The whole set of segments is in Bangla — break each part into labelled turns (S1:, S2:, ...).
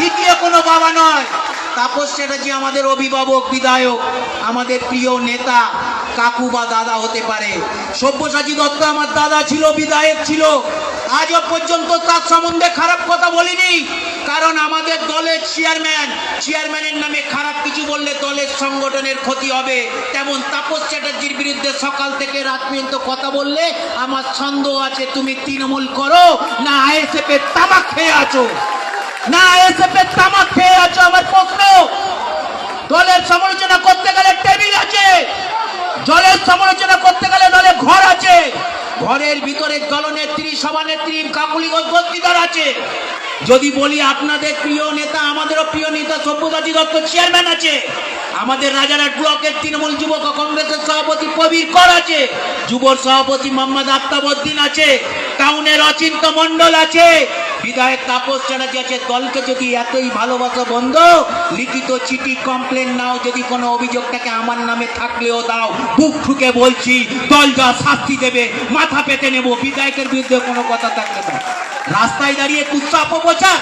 S1: দ্বিতীয় কোনো বাবা নয়। তাপস চ্যাটার্জি আমাদের অভিভাবক, বিধায়ক, আমাদের প্রিয় নেতা, কাকু বা দাদা হতে পারে। সব্যসাচী দত্ত আমার দাদা ছিল, বিধায়ক ছিল। আজও পর্যন্ত তার সম্বন্ধে খারাপ কথা বলিনি। কারণ আমাদের দলের চেয়ারম্যান, চেয়ারম্যানের নামে খারাপ কিছু বললে দলের সংগঠনের ক্ষতি হবে। তেমন তাপস চ্যাটার্জির বিরুদ্ধে সকাল থেকে রাত পর্যন্ত কথা বললে আমার সন্দেহ আছে, তুমি তৃণমূল করো, না আইএসএফ এর তামাক খেয়ে আছো। না আইএসএফ তামাক খেয়ে আছে আমার প্রশ্ন দলের সমালোচনা করতে গেলে টেবিল আছে। জলের সমালোচনা করতে গেলে দলে ঘর আছে। ঘরের ভিতরে দলনেত্রী, সভানেত্রী কাকুলিগঞ্জ বস্তিদার আছে। যদি বলি আপনাদের প্রিয় নেতা, আমাদেরও প্রিয় নেতা সব্যসাচী দত্ত চেয়ারম্যান আছে। আমাদের রাজারহাট ব্লকের তৃণমূল যুবক কংগ্রেসের সভাপতি প্রবীর কর আছে। যুবর সভাপতি মোহাম্মদ আফতাবউদ্দিন আছে। টাউনের অচিন্ত মণ্ডল আছে। বিধায়ক তাপস চ্যাটার্জি আছে। দলকে যদি এতই ভালোবাসা বন্ধ, লিখিত চিঠি কমপ্লেন নাও, যদি কোনো অভিযোগটাকে আমার নামে থাকলেও দাও, বুক ঠুকে বলছি, দল যা শাস্তি দেবে, মাথা পেতে নেব। বিধায়কের বিরুদ্ধে কোনো কথা থাকলে রাস্তায় দাঁড়িয়ে কুৎসা অপপ্রচার,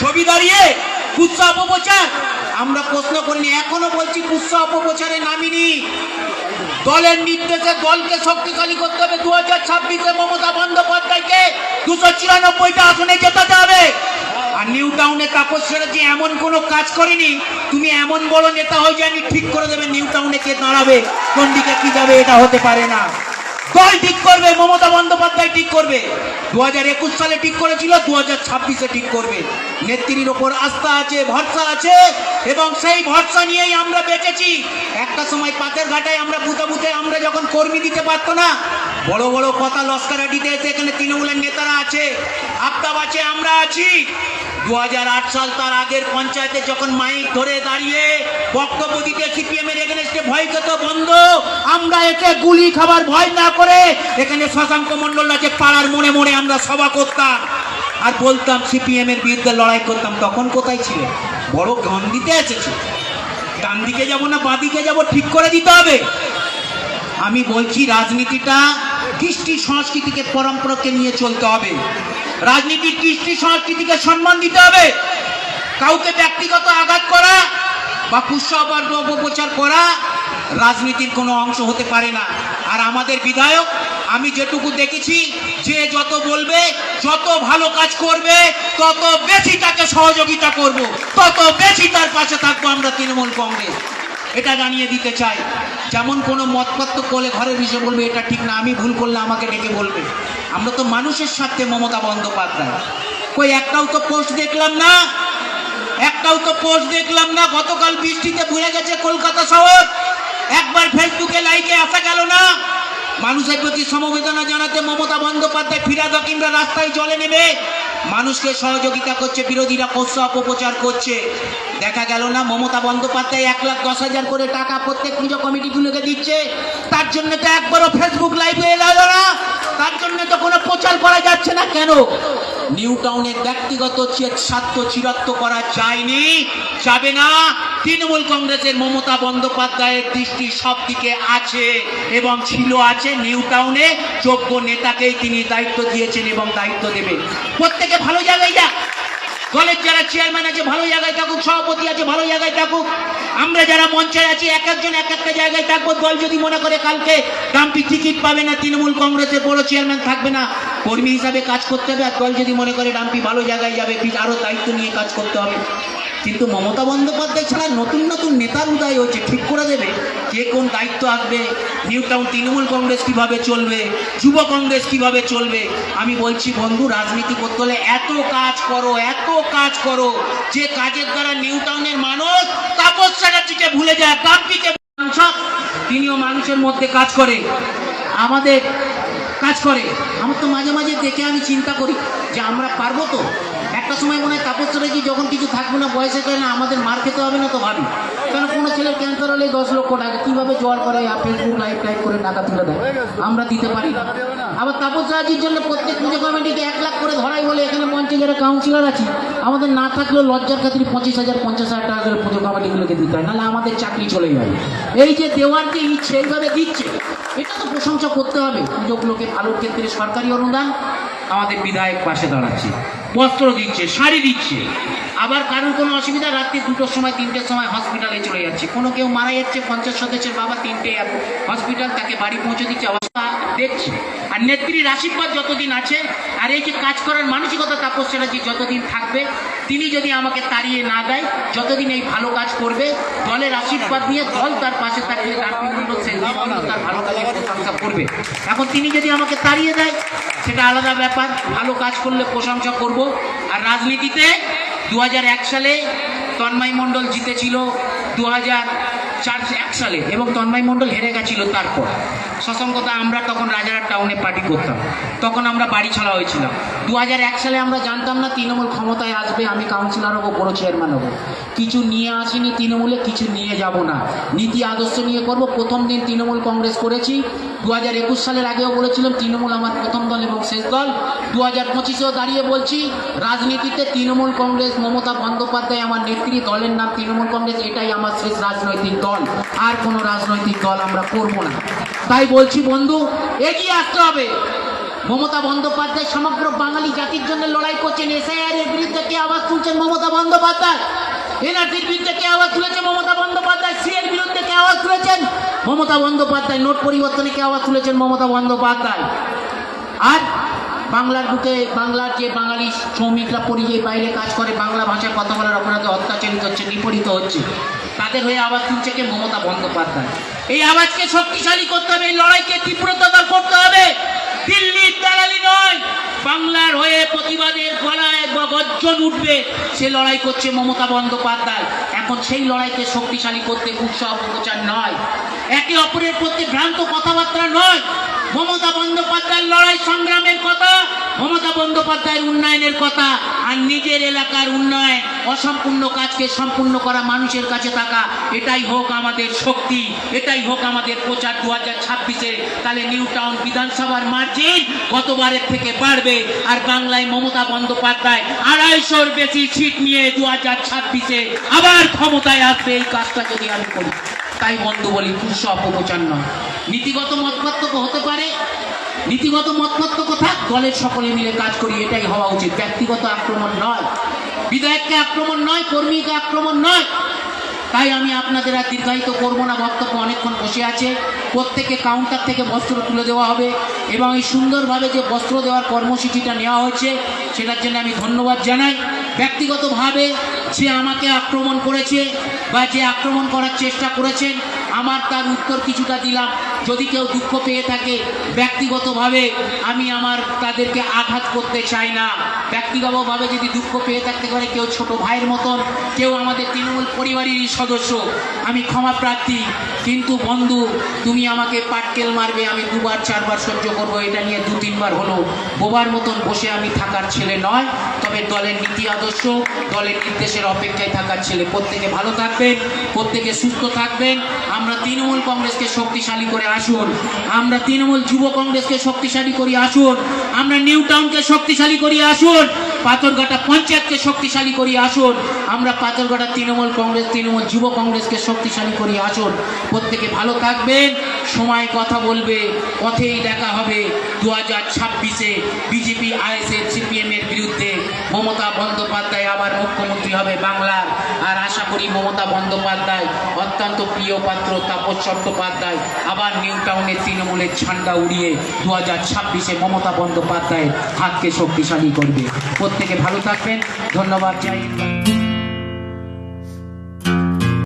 S1: ছবি দাঁড়িয়ে কুৎসা অপপ্রচার। আমরা প্রশ্ন করিনি, এখনও বলছি কুৎসা অপপ্রচারে নামিনি। দলের নির্দেশে দলকে শক্তিশালী করতে হবে। দু হাজার ছাব্বিশে মমতা বন্দ্যোপাধ্যায়কে দুশো চুরানব্বইটা আসনে জেতাতে হবে। আর নিউ টাউনে তাপস চ্যাটার্জি এমন কোনো কাজ করেনি, তুমি এমন বড় নেতা হয়ে যায়নি ঠিক করে দেবে নিউ টাউনে কে দাঁড়াবে, কোন দিকে কি যাবে, এটা হতে পারে না। দল ঠিক করবে, মমতা বন্দ্যোপাধ্যায় ঠিক করবে। দু একুশ সালে ঠিক করেছিল দু হাজার ছাব্বিশে ঠিক করবে। নেত্রীর ওপর আস্থা আছে, ভরসা আছে, এবং সেই ভরসা নিয়েই আমরা বেঁচেছি। একটা সময় পাতের ঘাটায় আমরা বুতে বুতে আমরা যখন কর্মী দিতে পারতো না বড় বড় কথা লস্করাটিতে এসে এখানে তৃণমূলের নেতারা আছে। আফতাব আছে, আমরা আছি। দু হাজার আট সাল তার আগের পঞ্চায়েতে যখন মাইক ধরে দাঁড়িয়ে বক্তব্য দিতে সিপিএম এর এগেনস্টে, ভয় খেত বন্ধ, আমরা একে গুলি খাবার ভয় না করে এখানে শশাঙ্ক মন্ডল আছে, পাড়ার মনে মনে আমরা সভা করতাম। আর বলতাম সিপিএম এর বিরুদ্ধে লড়াই করতাম, তখন কোথায় ছিল? বড় গন দিতে এসেছে ডান দিকে যাব না বাঁ দিকে যাব, ঠিক করে দিতে হবে। আমি বলছি, রাজনীতিটা কৃষ্টি সংস্কৃতিকে পরম্পরাকে নিয়ে চলতে হবে। রাজনীতির কৃষ্টি সংস্কৃতিকে সম্মান দিতে হবে। কাউকে ব্যক্তিগত আঘাত করা বা কুৎসাবার অপপ্রচার করা রাজনীতির কোনো অংশ হতে পারে না। আর আমাদের বিধায়ক, আমি যেটুকু দেখেছি, যে যত বলবে, যত ভালো কাজ করবে, তত বেশি তাকে সহযোগিতা করব, তত বেশি তার পাশে থাকব আমরা তৃণমূল কংগ্রেস। এটা জানিয়ে দিতে চাই। যেমন কোনো মতপত্র করলে ঘরের বিষয়ে বলবে, এটা ঠিক না, আমি ভুল করলে আমাকে ডেকে বলবে। আমরা তো মানুষের স্বার্থে মমতা বন্দ্যোপাধ্যায়। কই, একটাও তো পোস্ট দেখলাম না। একটাও তো পোস্ট দেখলাম না, গতকাল বৃষ্টিতে ভুলে গেছে কলকাতা শহর। একবার ফেসবুকে লাইকে আসা গেল না। মানুষের প্রতি সমবেদনা জানাতে মমতা বন্দ্যোপাধ্যায় ফিরাদ কিংবা রাস্তায় জলে নেবে মানুষকে সহযোগিতা করছে, বিরোধীরা প্রস্তাব অপপ্রচার করছে। দেখা গেল না, মমতা বন্দ্যোপাধ্যায় এক লাখ দশ হাজার করে টাকা প্রত্যেক পুজো কমিটিগুলোকে দিচ্ছে। তার জন্য তো একবারও ফেসবুক লাইভে এলো না। তার জন্য তো কোনো প্রচার করা যাচ্ছে না কেন? নিউ টাউনের ব্যক্তিগত স্বার্থ চিরত্ব করা যায়নি, যাবে না। তৃণমূল কংগ্রেসের মমতা বন্দ্যোপাধ্যায়ের দৃষ্টি সব দিকে আছে এবং ছিল আছে নিউ টাউনে যোগ্য নেতাকেই তিনি দায়িত্ব দিয়েছেন এবং দায়িত্ব দেবেন। প্রত্যেকে ভালো জায়গায় যাক। দলের যারা চেয়ারম্যান আছে ভালো জায়গায় থাকুক, সভাপতি আছে ভালো জায়গায় থাকুক। আমরা যারা মঞ্চে আছি, এক একজন, এক একটা জায়গায় থাকব। দল যদি মনে করে কালকে ডাম্পি টিকিট পাবে না, তৃণমূল কংগ্রেসের বড় চেয়ারম্যান থাকবে না, কর্মী হিসাবে কাজ করতে হবে। আর দল যদি মনে করে ডাম্পি ভালো জায়গায় যাবে আরও দায়িত্ব নিয়ে কাজ করতে হবে। কিন্তু মমতা বন্দ্যোপাধ্যায় ছাড়া নতুন নতুন নেতার উদয় হচ্ছে, ঠিক করে দেবে। কে কোন দায়িত্ব আসবে নিউ টাউন তৃণমূল কংগ্রেস কীভাবে চলবে? যুব কংগ্রেস কীভাবে চলবে? আমি বলছি, বন্ধু, রাজনীতি করতে হলে এত কাজ করো, এত কাজ করো। যে কাজের দ্বারা নিউ টাউনের মানুষ তাপস চ্যাটার্জিকে ভুলে যায় কাম্পিকে তিনিও মানুষের মধ্যে কাজ করে। আমাদের কাজ করে। আমার তো মাঝে মাঝে দেখে আমি চিন্তা করি যে আমরা পারব তো। একটা সময় মনে হয় তাপস চ্যাটার্জি যখন কিছু থাকবে না, বয়সে করে না, আমাদের মার খেতে হবে না তো ভাবি। কারণ কোনো ছেলের ক্যান্সার হলে দশ লক্ষ টাকা কীভাবে জোয়ার করে ফেসবুক লাইভ টাইপ করে টাকা তুলে দেয়? আমরা দিতে পারি না। আবার তাপস চ্যাটার্জির জন্য প্রত্যেক পুজো কমিটিকে এক লাখ করে ধরাই বলে এখানে মঞ্চে যারা কাউন্সিলর আছে, আমাদের না থাকলেও লজ্জার খাতির পঁচিশ হাজার, পঞ্চাশ হাজার টাকা করে পুজো কমিটিগুলোকে দিতে হয়, নাহলে আমাদের চাকরি চলে যাবে। এই যে দেওয়ার যে ইচ্ছে, এইভাবে দিচ্ছে। এটা তো প্রশংসা করতে হবে। পুজোগুলোকে আলোর ক্ষেত্রে সরকারি অনুদান, আমাদের বিধায়ক পাশে দাঁড়াচ্ছে। বস্ত্র দিচ্ছে, শাড়ি দিচ্ছে।
S2: আবার কারোর কোনো অসুবিধা? রাত্রি দুটোর সময়, তিনটের সময় হসপিটালে চলে যাচ্ছে। কোনো কেউ মারা যাচ্ছে, পঞ্চাশ সদস্যের বাবা তিনটে হসপিটাল তাকে বাড়ি পৌঁছে দিচ্ছে। অবস্থা দেখছি। আর নেত্রীর আশীর্বাদ যতদিন আছে, আর এই যে কাজ করার মানসিকতা তাপস চ্যাটার্জি যতদিন থাকবে, তিনি যদি আমাকে তাড়িয়ে না দেয়, যতদিন এই ভালো কাজ করবে, দলের আশীর্বাদ নিয়ে দল তার পাশে থাকবে, তার তার ভালো কাজের প্রশংসা করবে। এখন তিনি যদি আমাকে তাড়িয়ে দেয়, সেটা আলাদা ব্যাপার। ভালো কাজ করলে প্রশংসা করব। আর রাজনীতিতে দু হাজার এক সালে তন্ময় মণ্ডল জিতেছিল দু চার এক সালে, এবং তন্ময় মণ্ডল হেরে গেছিল তারপর। সসংকতা আমরা তখন রাজারহাট টাউনে পার্টি করতাম। তখন আমরা বাড়ি ছাড়া হয়েছিলাম। দু সালে আমরা জানতাম না তৃণমূল ক্ষমতায় আসবে, আমি কাউন্সিলর হব, বড় চেয়ারম্যান হব। কিছু নিয়ে আসিনি তৃণমূলে, কিছু নিয়ে যাব না। নীতি আদর্শ নিয়ে করব। প্রথম দিন তৃণমূল কংগ্রেস করেছি দু হাজার একুশ সালের আগেও বলেছিলাম তৃণমূল আমার প্রথম দল এবং শেষ দল। দু হাজার পঁচিশেও দাঁড়িয়ে বলছি, রাজনীতিতে তৃণমূল কংগ্রেস, মমতা বন্দ্যোপাধ্যায় আমার নেত্রী, দলের নাম তৃণমূল কংগ্রেস, এটাই আমার শেষ রাজনৈতিক দল। আর কোনো রাজনৈতিক দল আমরা করব না। তাই বলছি, বন্ধু, এগিয়ে আসতে হবে। মমতা বন্দ্যোপাধ্যায় সমগ্র বাঙালি জাতির জন্য লড়াই করছেন। এসআইআর এর বিরুদ্ধে কে আওয়াজ তুলছেন মমতা বন্দ্যোপাধ্যায়? এনআরসির বিরুদ্ধে কে আওয়াজ তুলেছে মমতা বন্দ্যোপাধ্যায় সি এর বিরুদ্ধে কে আওয়াজ তুলেছেন? মমতা বন্দ্যোপাধ্যায়, নোট পরিবর্তনে কে আওয়াজ তুলেছেন? মমতা বন্দ্যোপাধ্যায়। আর বাংলার বুকে, বাংলার যে বাঙালি শ্রমিকরা পরিযায়ী বাইরে কাজ করে, বাংলা ভাষায় কথা বলার অপরাধে অত্যাচারিত হচ্ছে, নিপীড়িত হচ্ছে, তাদের হয়ে আওয়াজ তুলছে কে? মমতা বন্দ্যোপাধ্যায়। এই আওয়াজকে শক্তিশালী করতে হবে, এই লড়াইকে তীব্রতর করতে হবে। দিল্লির দালালি নয় বাংলার হয়ে প্রতিবাদের গলায় গর্জন উঠবে। সে লড়াই করছে মমতা বন্দ্যোপাধ্যায়। এখন সেই লড়াইকে শক্তিশালী করতে উৎসাহ প্রচার নয়। একে অপরের প্রতি ভ্রান্ত কথাবার্তা নয়। মমতা বন্দ্যোপাধ্যায়ের লড়াই সংগ্রামের কথা, মমতা বন্দ্যোপাধ্যায়ের উন্নয়নের কথা, আর নিজের এলাকার উন্নয়ন, অসম্পূর্ণ কাজকে সম্পূর্ণ করা মানুষের কাছে থাকা, এটাই হোক আমাদের শক্তি, এটাই হোক আমাদের প্রচার দু হাজার ছাব্বিশে। তাহলে নিউ টাউন বিধানসভার মার্জিন গতবারের থেকে বাড়বে, আর বাংলায় মমতা বন্দ্যোপাধ্যায় আড়াইশোর বেশি সিট নিয়ে দু হাজার ছাব্বিশে আবার ক্ষমতায় আসবে, এই কাজটা যদি আমি করি। তাই বন্ধু বলি তুষ্য অপপ্রচার নয়। নীতিগত মতপার্থক্য হতে পারে। নীতিগত মতপার্থক্য থাক দলের সকলে মিলে কাজ করি, এটাই হওয়া উচিত। ব্যক্তিগত আক্রমণ নয়, বিধায়ককে আক্রমণ নয়, কর্মীকে আক্রমণ নয়। তাই আমি আপনাদের আর দীর্ঘায়িত করব না, বক্তব্য অনেকক্ষণ বসে আছে। প্রত্যেকে কাউন্টার থেকে বস্ত্র তুলে দেওয়া হবে এবং এই সুন্দরভাবে যে বস্ত্র দেওয়ার কর্মসূচিটা নেওয়া হয়েছে, সেটার জন্য আমি ধন্যবাদ জানাই। ব্যক্তিগতভাবে যে আমাকে আক্রমণ করেছে বা যে আক্রমণ করার চেষ্টা করেছেন আমার তার উত্তর কিছুটা দিলাম। যদি কেউ দুঃখ পেয়ে থাকে, ব্যক্তিগতভাবে আমি আমার তাদেরকে আঘাত করতে চাই না। ব্যক্তিগতভাবে যদি দুঃখ পেয়ে থাকতে পারে কেউ ছোট ভাইয়ের মতন, কেউ আমাদের তৃণমূল পরিবারেরই সদস্য, আমি ক্ষমা প্রার্থী। কিন্তু বন্ধু, তুমি আমাকে পাটকেল মারবে, আমি দুবার, চারবার সহ্য করব, এটা নিয়ে দু, তিনবার হলো। বোবার মতন বসে আমি থাকার ছেলে নয়, তবে দলের নীতি আদর্শ, দলের নির্দেশের অপেক্ষায় থাকার ছেলে। প্রত্যেকে ভালো থাকবেন, প্রত্যেকে সুস্থ থাকবেন। আমরা তৃণমূল কংগ্রেসকে শক্তিশালী করে আসুন। আমরা তৃণমূল যুব কংগ্রেসকে শক্তিশালী করি আসুন। আমরা নিউ টাউনকে শক্তিশালী করি আসুন, পাথরঘাটা পঞ্চায়েতকে শক্তিশালী করি আসুন, আমরা পাথরঘাটা তৃণমূল কংগ্রেস, তৃণমূল যুব কংগ্রেসকে শক্তিশালী করি আসুন। প্রত্যেকে ভালো থাকবেন, সময় কথা বলবে, পথেই দেখা হবে। দু হাজার ছাব্বিশে বিজেপি, আইএসএফ সিপিএমের বিরুদ্ধে মমতা বন্দ্যোপাধ্যায় আবার মুখ্যমন্ত্রী হবে বাংলার। আর করি মমতা বন্দ্যোপাধ্যায়, অত্যন্ত প্রিয় পাত্র তাপস চট্টোপাধ্যায়। আবার নিউ টাউনের তৃণমূলের ছান্ডা উড়িয়ে দু হাজার ছাব্বিশে মমতা বন্দ্যোপাধ্যায়ের হাতকে শক্তিশালী করবে। প্রত্যেকে ভালো থাকবেন। ধন্যবাদ হিন্দ।